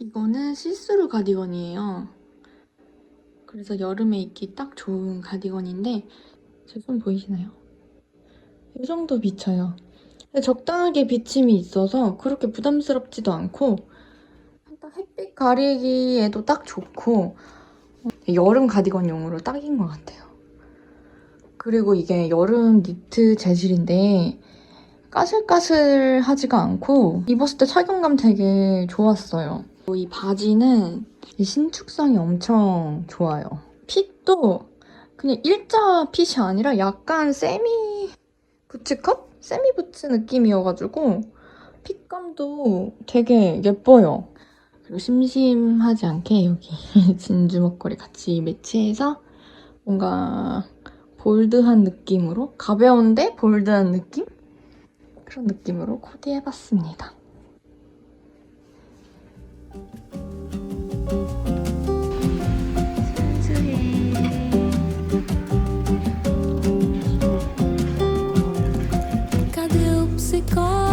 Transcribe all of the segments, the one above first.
이거는 시스루 가디건이에요. 그래서 여름에 입기 딱 좋은 가디건인데 제 손 보이시나요? 이 정도 비쳐요. 적당하게 비침이 있어서 그렇게 부담스럽지도 않고 딱 햇빛 가리기에도 딱 좋고 여름 가디건용으로 딱인 것 같아요. 그리고 이게 여름 니트 재질인데 까슬까슬하지가 않고 입었을 때 착용감 되게 좋았어요. 이 바지는 이 신축성이 엄청 좋아요. 핏도 그냥 일자 핏이 아니라 약간 세미 부츠컷? 세미 부츠 느낌이어가지고 핏감도 되게 예뻐요. 그리고 심심하지 않게 여기 진주 목걸이 같이 매치해서 뭔가 볼드한 느낌으로 가벼운데 볼드한 느낌? 그런 느낌으로 코디해봤습니다. Cadê o psicólogo?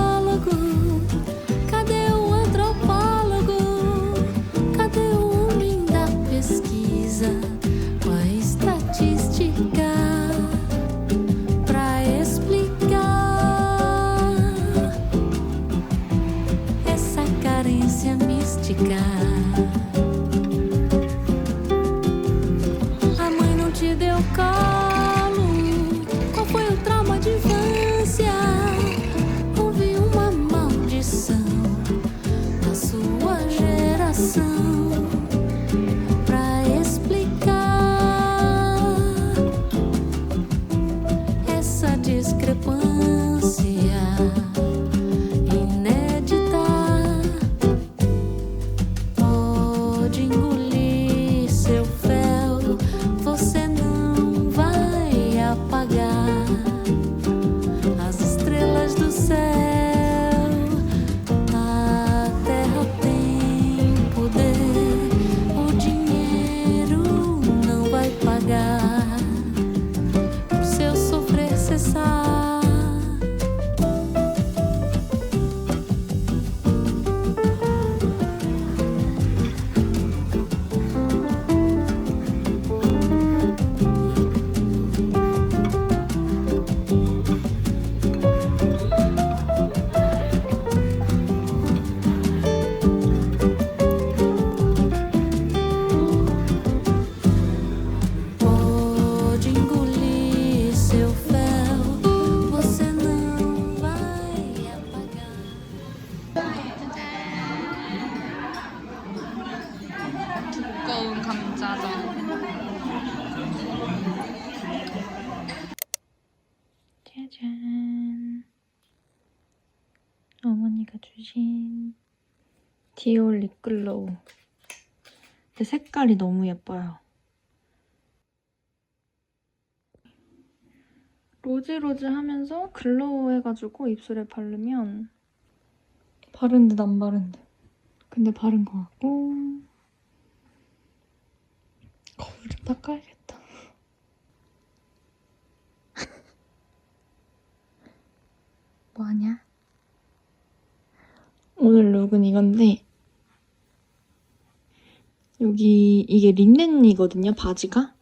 디올 립글로우. 근데 색깔이 너무 예뻐요. 로즈로즈 하면서 글로우 해가지고 입술에 바르면 바른 듯 안 바른 듯. 근데 바른 것 같고 거울 좀 닦아야겠다. 뭐하냐? 오늘 룩은 이건데 여기 이게 린넨이거든요 바지가?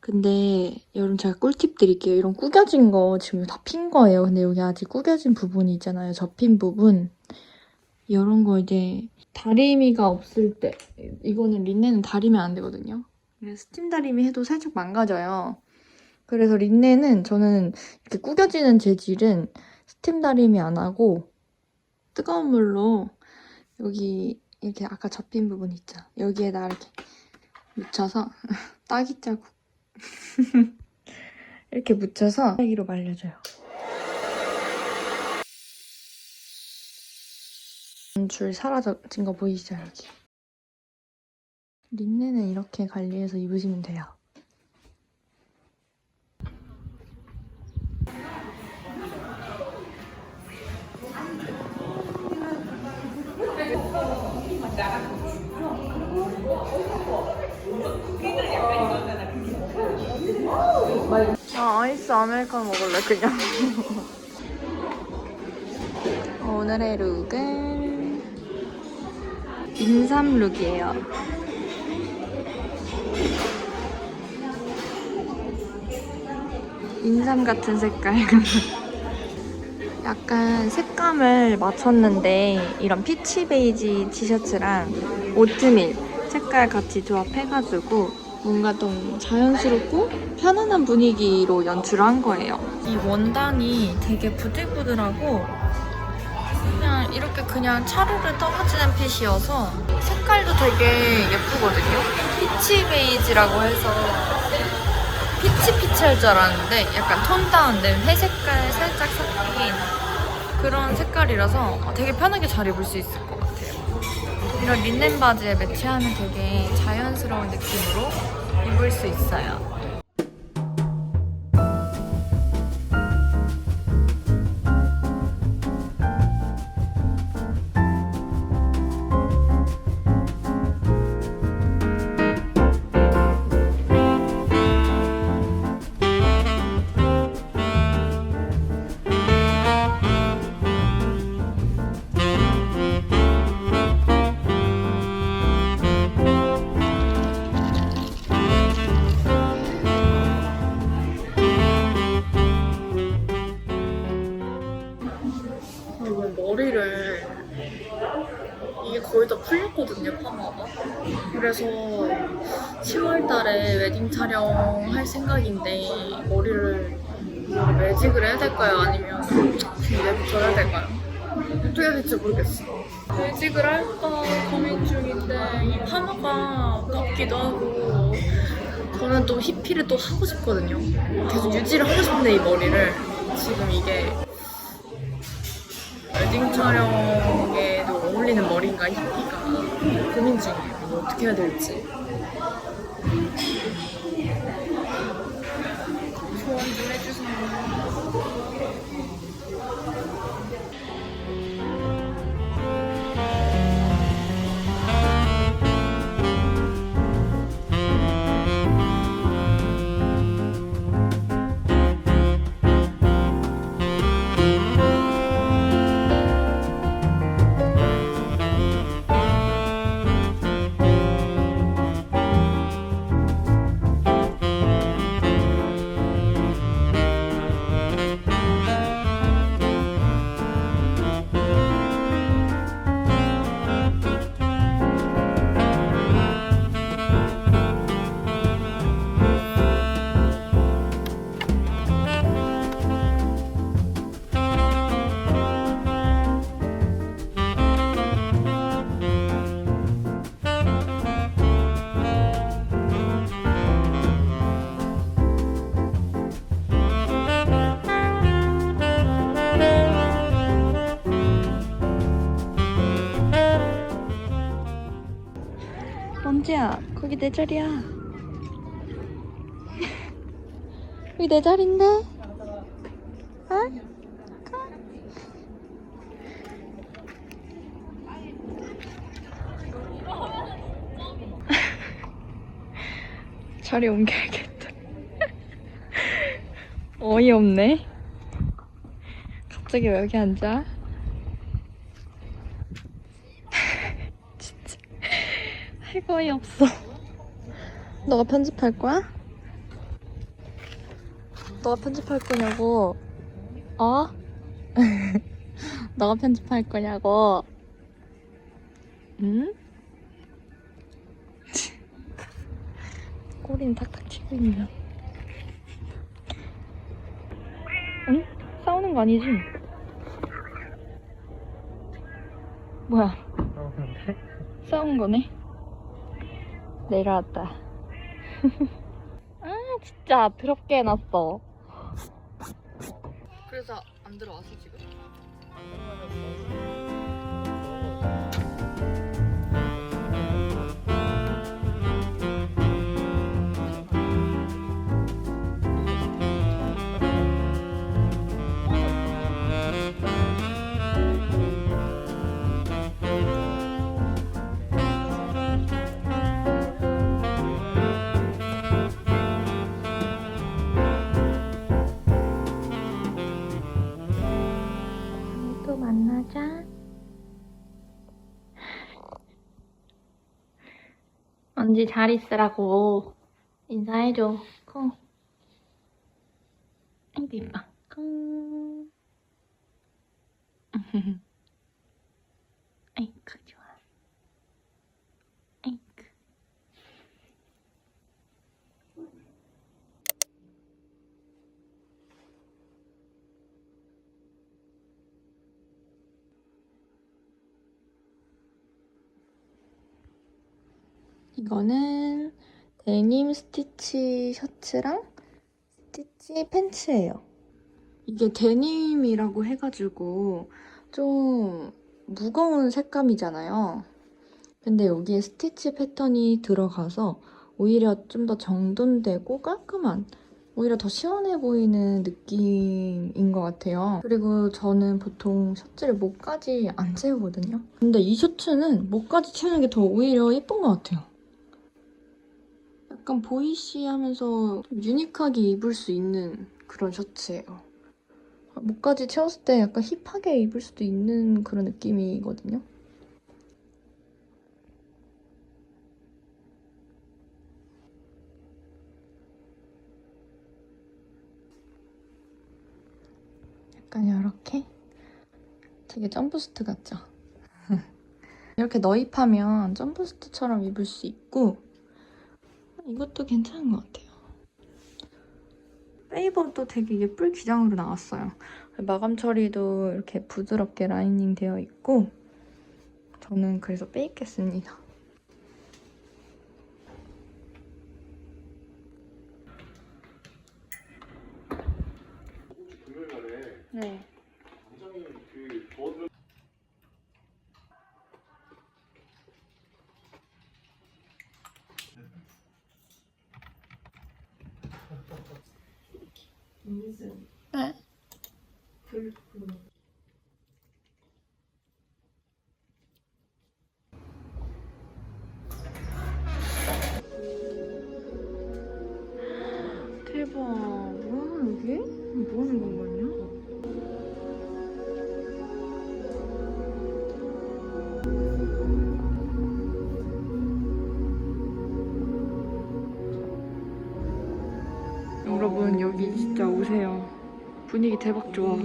근데 여러분 제가 꿀팁 드릴게요. 이런 구겨진 거 지금 다 핀 거예요. 근데 여기 아직 구겨진 부분이 있잖아요. 접힌 부분. 이런 거 이제 다리미가 없을 때 이거는 린넨은 다리면 안 되거든요. 스팀 다리미 해도 살짝 망가져요. 그래서 린넨은 저는 이렇게 구겨지는 재질은 스팀 다리미 안 하고 뜨거운 물로 여기 이렇게 아까 접힌 부분 있죠? 여기에다 이렇게 묻혀서 따기 자국 이렇게 묻혀서 딸기로 말려줘요. 줄 사라진 거 보이시죠 여기? 린넨은 이렇게 관리해서 입으시면 돼요 아, 아이스 아메리카노 먹을래, 그냥. 오늘의 룩은 인삼 룩이에요. 인삼 같은 색깔. 약간 색감을 맞췄는데 이런 피치 베이지 티셔츠랑 오트밀 색깔 같이 조합해가지고 뭔가 좀 자연스럽고 편안한 분위기로 연출한 거예요. 이 원단이 되게 부들부들하고 그냥 이렇게 그냥 차르르 떨어지는 핏이어서 색깔도 되게 예쁘거든요. 피치 베이지라고 해서 피치피치할 줄 알았는데 약간 톤 다운된 회색깔 살짝 섞인 그런 색깔이라서 되게 편하게 잘 입을 수 있을 것 같아요. 이런 린넨 바지에 매치하면 되게 자연스러운 느낌으로 입을 수 있어요. 거의 다 풀렸거든요 파마가. 그래서 10월 달에 웨딩 촬영 할 생각인데 머리를 매직을 해야 될까요? 아니면 그냥 내붙여야 될까요? 어떻게 해야 될지 모르겠어 매직을 할까 고민 중인데 이 파마가 덥기도 하고 저는 또 히피를 또 하고 싶거든요. 계속 유지를 하고 싶은데 이 머리를. 지금 이게 웨딩 촬영에도 어울리는 머리인가 히피가 고민 중이에요. 어떻게 해야 될지. 내 자리야. 여기 내 자리인데? 어? 가. 자리 옮겨야겠다. 어이없네. 갑자기 왜 여기 앉아? 진짜. 할 거이 없어. 너가 편집할 거야? 너가 편집할 거냐고. 어? 너가 편집할 거냐고. 응? 꼬리는 탁탁 치고 있냐. 응? 싸우는 거 아니지? 뭐야? 싸운 거네? 내려왔다. 아, 진짜 더럽게 해놨어. 그래서 안 들어왔어, 지금? 만나자. 언제 잘 있으라고 인사해줘. 콩. 아이고, 이뻐. 콩. 이거는 데님 스티치 셔츠랑 스티치 팬츠예요. 이게 데님이라고 해가지고 좀 무거운 색감이잖아요. 근데 여기에 스티치 패턴이 들어가서 오히려 좀 더 정돈되고 깔끔한 오히려 더 시원해 보이는 느낌인 것 같아요. 그리고 저는 보통 셔츠를 목까지 안 채우거든요. 근데 이 셔츠는 목까지 채우는 게 더 오히려 예쁜 것 같아요. 약간 보이시하면서 좀 유니크하게 입을 수 있는 그런 셔츠예요. 목까지 채웠을 때 약간 힙하게 입을 수도 있는 그런 느낌이거든요. 약간 이렇게 되게 점프스트 같죠? 이렇게 너입하면 점프스트처럼 입을 수 있고 이것도 괜찮은 것 같아요. 페이버도 되게 예쁠 기장으로 나왔어요. 마감 처리도 이렇게 부드럽게 라이닝 되어 있고 저는 그래서 빼입겠습니다. 금요일날에 네. 굉장히 그 더운 네. 분위기 대박 좋아.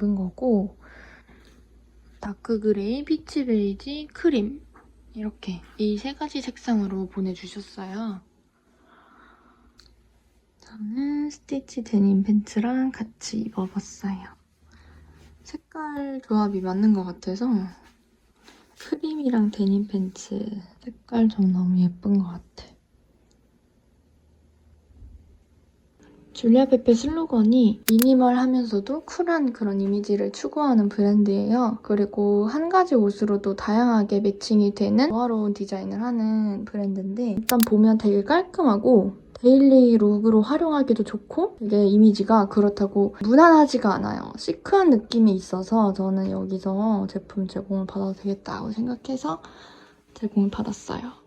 입은 거고 다크 그레이, 피치 베이지, 크림 이렇게 이 세 가지 색상으로 보내주셨어요. 저는 스티치 데님 팬츠랑 같이 입어봤어요. 색깔 조합이 맞는 것 같아서 크림이랑 데님 팬츠 색깔 좀 너무 예쁜 것 같아. 줄리아 페페 슬로건이 미니멀하면서도 쿨한 그런 이미지를 추구하는 브랜드예요. 그리고 한 가지 옷으로도 다양하게 매칭이 되는 조화로운 디자인을 하는 브랜드인데 일단 보면 되게 깔끔하고 데일리 룩으로 활용하기도 좋고 되게 이미지가 그렇다고 무난하지가 않아요. 시크한 느낌이 있어서 저는 여기서 제품 제공을 받아도 되겠다고 생각해서 제공을 받았어요.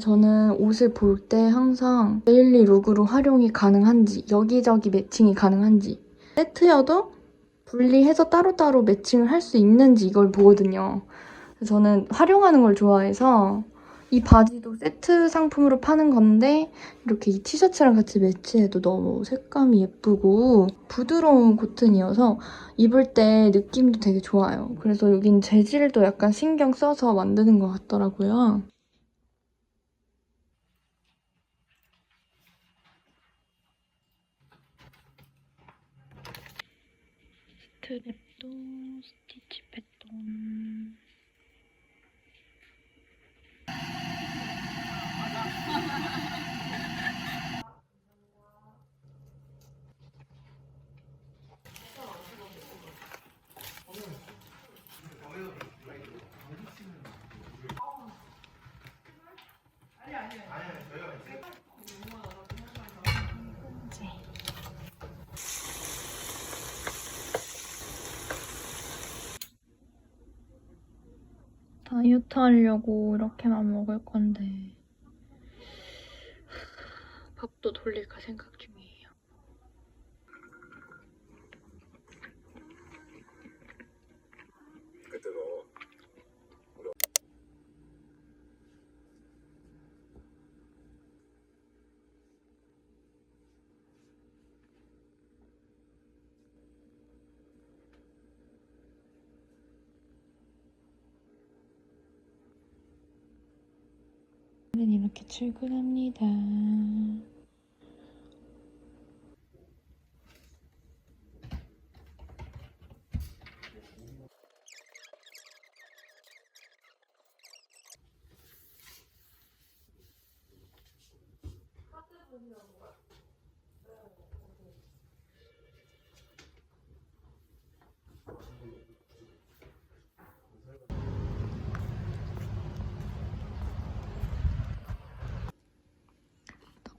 저는 옷을 볼 때 항상 데일리 룩으로 활용이 가능한지 여기저기 매칭이 가능한지 세트여도 분리해서 따로따로 매칭을 할 수 있는지 이걸 보거든요. 저는 활용하는 걸 좋아해서 이 바지도 세트 상품으로 파는 건데 이렇게 이 티셔츠랑 같이 매치해도 너무 색감이 예쁘고 부드러운 코튼이어서 입을 때 느낌도 되게 좋아요. 그래서 여긴 재질도 약간 신경 써서 만드는 것 같더라고요. 스트랩도 스티치 패턴 다이어트 하려고 이렇게만 먹을 건데. 밥도 돌릴까 생각 오늘은 이렇게 출근합니다.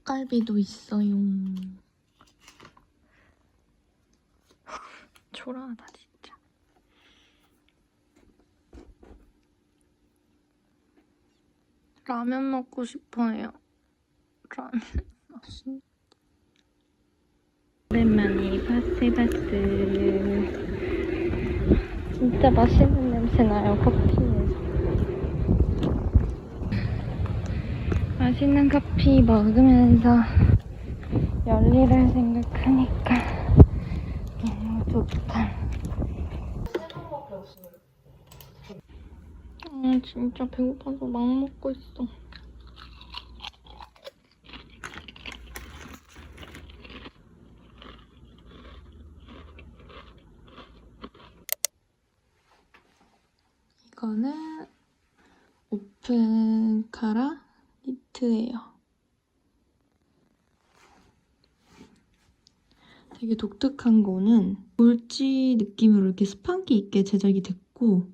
떡갈비도 있어요. 초라하다 진짜. 라면 먹고 싶어요. 라면. 오랜만에 바스바스. 진짜 맛있는 냄새 나요 커피에서. 맛있는 커피 먹으면서 열일을 생각하니까 너무 좋다. 아 진짜 배고파서 막 먹고 있어. 이거는 오픈 카라 니트예요. 되게 독특한 거는 볼지 느낌으로 이렇게 스판기 있게 제작이 됐고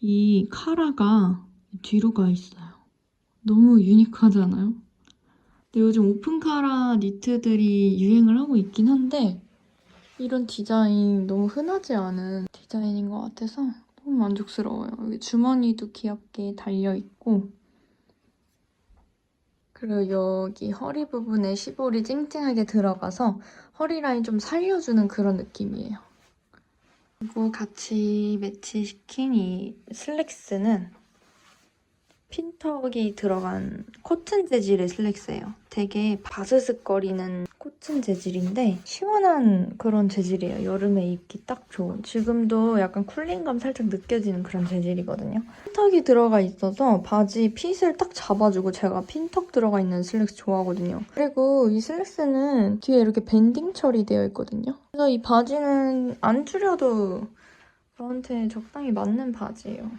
이 카라가 뒤로 가 있어요. 너무 유니크하잖아요. 근데 요즘 오픈 카라 니트들이 유행을 하고 있긴 한데 이런 디자인 너무 흔하지 않은 디자인인 것 같아서 너무 만족스러워요. 여기 주머니도 귀엽게 달려 있고 그리고 여기 허리 부분에 시볼이 찡찡하게 들어가서 허리 라인 좀 살려주는 그런 느낌이에요. 그리고 같이 매치시킨 이 슬랙스는 핀턱이 들어간 코튼 재질의 슬랙스예요. 되게 바스스거리는 코튼 재질인데 시원한 그런 재질이에요. 여름에 입기 딱 좋은. 지금도 약간 쿨링감 살짝 느껴지는 그런 재질이거든요. 핀턱이 들어가 있어서 바지 핏을 딱 잡아주고 제가 핀턱 들어가 있는 슬랙스 좋아하거든요. 그리고 이 슬랙스는 뒤에 이렇게 밴딩 처리되어 있거든요. 그래서 이 바지는 안 줄여도 저한테 적당히 맞는 바지예요.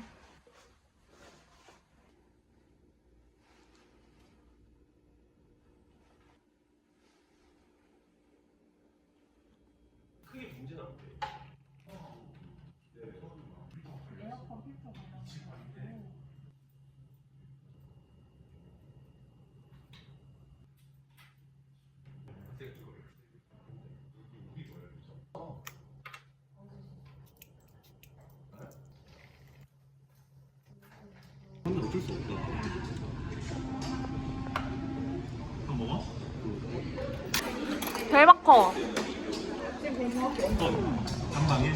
한 방에?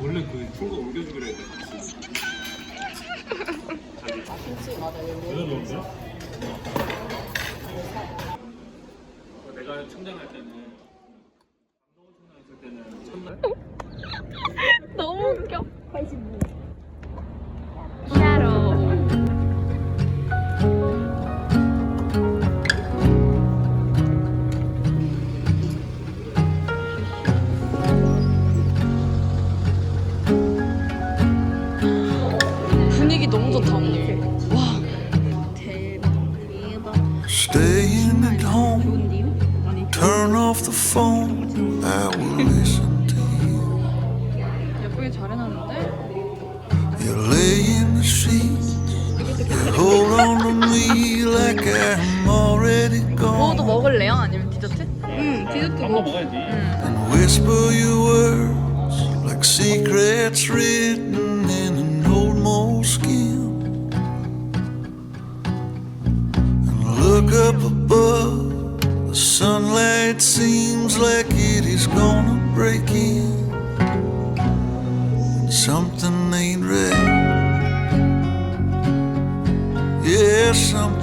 원래 그 옮겨주기로 했는데. 김치 맞아 여기 내가 넣은 거야? 내가 청장할 때는 off the phone. I will listen to you. 예쁘게 잘 해놨는데? You lay in the sheets, you hold on to me like I'm already 뭐도 gone, 먹을래요? 아니면 디저트? 응 디저트 한거 먹어야지. and whisper your words like secrets written in an old moleskin. And look up above, the sunlight seems like it is gonna break in. Something ain't right. Yeah, something.